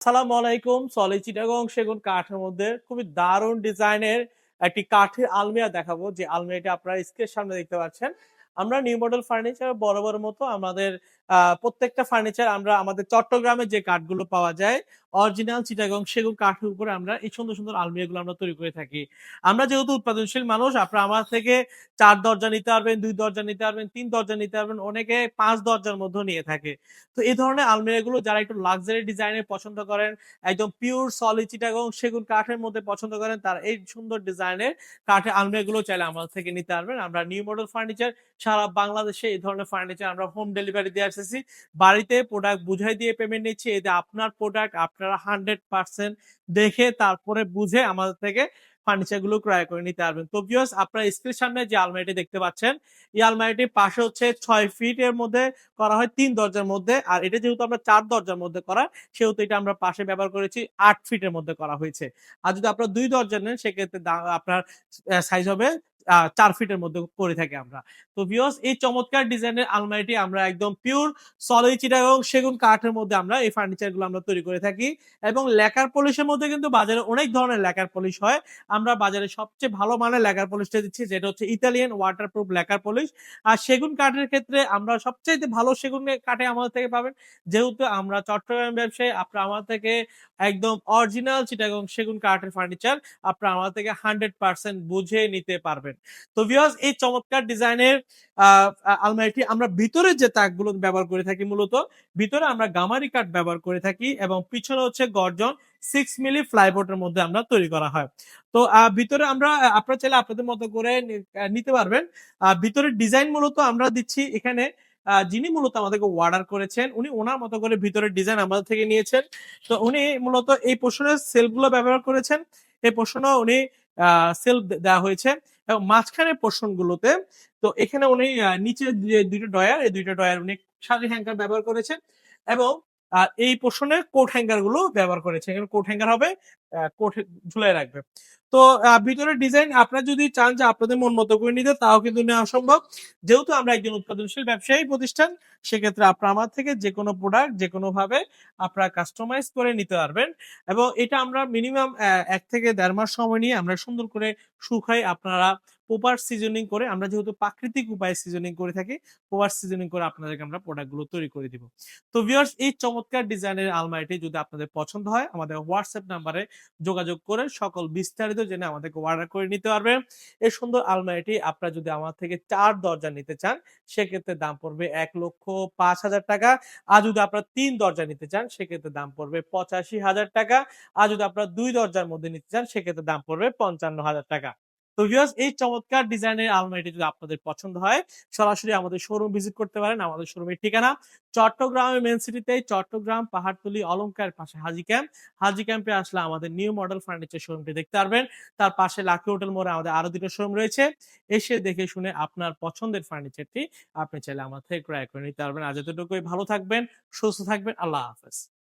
আসসালামু আলাইকুম, সলি চিটাগং, সেগুন কাঠের মধ্যে খুবই দারুণ ডিজাইনের একটি কাঠের আলমিরা দেখাবো। যে আলমিরাটি আপনারা স্ক্রিনের সামনে দেখতে পাচ্ছেন। আমরা নিউ মডেল ফার্নিচার বড় মতো আমাদের প্রত্যেকটা ফার্নিচার আমরা আমাদের চট্টগ্রামে যে কাঠগুলো পাওয়া যায় অরিজিনাল চিটাগং সেগুন কাঠের উপরে আমরা এই সুন্দর সুন্দর আলমিরাগুলো আমরা তৈরি করে থাকি। আমরা যেহেতু উৎপাদনশীল মানুষ, আপনারা আমার থেকে চার দরজা নিতে পারবেন, দুই দরজা নিতে পারবেন, তিন দরজা নিতে পারবেন, অনেকে পাঁচ দরজার মধ্যে নিয়ে থাকে। তো এই ধরনের আলমিরাগুলো যারা একটু লাক্সারি ডিজাইনের পছন্দ করেন, একদম পিওর সলিড চিটাগং সেগুন কাঠের মধ্যে পছন্দ করেন, তার এই সুন্দর ডিজাইনের কাঠের আলমিরাগুলো চাইলে আমার থেকে নিতে পারবেন। আমরা নিউ মডেল ফার্নিচার সারা বাংলাদেশে এই ধরনের ফার্নিচার আমরা হোম ডেলিভারি দিয়ে আসতেছি। বাড়িতে প্রোডাক্ট বুঝাই দিয়ে পেমেন্ট নিচ্ছি এতে আপনার প্রোডাক্ট আপনারা হান্ড্রেড পার্সেন্ট দেখে তারপরে বুঝে আমাদের থেকে ফার্নিচারগুলো ক্রয় করে নিতে পারবেন। তো ভিউয়ার্স আপনার স্ক্রিন সামনে যে আলমারিটি দেখতে পাচ্ছেন, এই আলমারিটির পাশে হচ্ছে ছয় ফিট এর মধ্যে করা হয় তিন দরজার মধ্যে, আর এটা যেহেতু আমরা চার দরজার মধ্যে করা, সেহেতু এটা আমরা পাশে ব্যবহার করেছি আট ফিটের মধ্যে করা হয়েছে। আর যদি আপনার দুই দরজা নেন, সেক্ষেত্রে আপনার সাইজ হবে চার ফিটের মধ্যে করে থাকি আমরা। তো ভিউয়ার্স এই চমৎকার ডিজাইনের আলমারিটি আমরা একদম পিওর চিটা এবং সেগুন কাঠের মধ্যে আমরা এই ফার্নিচারগুলো আমরা তৈরি করে থাকি। এবং লেকার পলিশের মধ্যে কিন্তু বাজারে অনেক ধরনের লেকার পলিশ হয়। আমরা বাজারে সবচেয়ে ভালো মানের লেকার পলিশটা দিচ্ছি, যেটা হচ্ছে ইতালিয়ান ওয়াটারপ্রুফ লেকার পলিশ আর সেগুন কাঠের ক্ষেত্রে আমরা সবচাইতে ভালো সেগুন কাঠে আমাদের থেকে পাবেন, যেহেতু আমরা চট্টগ্রাম ব্যবসায়ী, আপনারা আমার থেকে একদম অরিজিনাল চিটাগং সেগুন কাঠের ফার্নিচার আপনারা আমার থেকে হান্ড্রেড পার্সেন্ট বুঝে নিতে পারবেন। তো ভিউয়ার্স এই চমৎকার ডিজাইনের আলমারিটি আমরা ভিতরে যে তাকগুলো ব্যবহার করে থাকি মূলত ভিতরে আমরা গামারি কাঠ ব্যবহার করে থাকি এবং পিছনে হচ্ছে গর্জন সিক্স মিলি ফ্লাইবোর্ডের মধ্যে আমরা তৈরি করা হয়। তো ভিতরে আমরা আপনারা চাইলে আপনাদের মতো করে নিতে পারবেন। আহ, ভিতরের ডিজাইন মূলত আমরা দিচ্ছি এখানে যিনি মূলত আমাদেরকে অর্ডার করেছেন উনি ওনার মতো করে ভিতরের ডিজাইন আমাদের থেকে নিয়েছেন। তো উনি মূলত এই পোর্শনের সেলগুলো ব্যবহার করেছেন। এই পোর্শনও উনি সেল দেওয়া হয়েছে। এবং মাঝখানের পোর্শন গুলোতে, তো এখানে উনি নিচে যে দুইটা ডয়ার এই দুইটা ডয়ার উনি সারি হ্যাঙ্গার ব্যবহার করেছেন এবং আর এই পোর্শনে কোট হ্যাঙ্গারগুলো ব্যবহার করেছে এখানে কোট হ্যাঙ্গার হবে কোট ঝুলাই রাখবে। তো ভিতরের ডিজাইন আপনারা যদি চান যে আপনাদের মন মতো করে নিতে, তাও কিন্তু নেওয়া সম্ভব। যেহেতু আমরা একজন উৎপাদনশীল ব্যবসায়ী প্রতিষ্ঠান, সেক্ষেত্রে আপনারা আমার থেকে যে কোনো প্রোডাক্ট যে কোনো ভাবে আপনারা কাস্টমাইজ করে নিতে পারবেন। এবং এটা আমরা মিনিমাম এক থেকে দেড় মাস সময় নিয়ে আমরা সুন্দর করে শুকাই আপনারা প্রপার সিজনিং করে, আমরা যেহেতু প্রাকৃতিক উপায়ে সিজনিং করে থাকি প্রপার সিজনিং করে আপনাদেরকে আমরা প্রোডাক্টগুলো তৈরি করে দিব। তো ভিউয়ার্স এই চমৎকার ডিজাইনের আলমারিটি যদি আপনাদের পছন্দ হয়, আমাদের হোয়াটসঅ্যাপ নাম্বারে যোগাযোগ করে সকল বিস্তারিত জেনে আমাদেরকে অর্ডার করে নিতে পারবেন এই সুন্দর আলমারিটি আপনারা যদি আমার থেকে চার দরজা নিতে চান, সেক্ষেত্রে দাম পড়বে এক লক্ষ পাঁচ হাজার টাকা। আর যদি আপনারা তিন দরজা নিতে চান, সেক্ষেত্রে দাম পড়বে পঁচাশি হাজার টাকা। আর যদি আপনারা দুই দরজার মধ্যে নিতে চান, সেক্ষেত্রে দাম পড়বে পঞ্চান্ন হাজার টাকা। তো ভিউয়ার্স এই চমৎকার ডিজাইনের আলমারিটি যদি আপনাদের পছন্দ হয়, সরাসরি আমাদের শোরুম ভিজিট করতে পারেন। আমাদের শোরুমের ঠিকানা চট্টগ্রামের মেন সিটিতে চট্টগ্রাম, পাহাড়তলি অলংকার পাশে হাজি ক্যাম্প হাজি ক্যাম্পে আসলে আমাদের নিউ মডেল ফার্নিচার শোরুমটি দেখতে পারবেন। তার পাশে লাকি হোটেল মোড়ে আমাদের আরও দুটো শোরুম রয়েছে। এসে দেখে শুনে আপনার পছন্দের ফার্নিচারটি আপনি চাইলে আমার থেকে ক্রয় করে নিতে পারবেন। আজ এতটুকুই। ভালো থাকবেন, সুস্থ থাকবেন। আল্লাহ হাফেজ।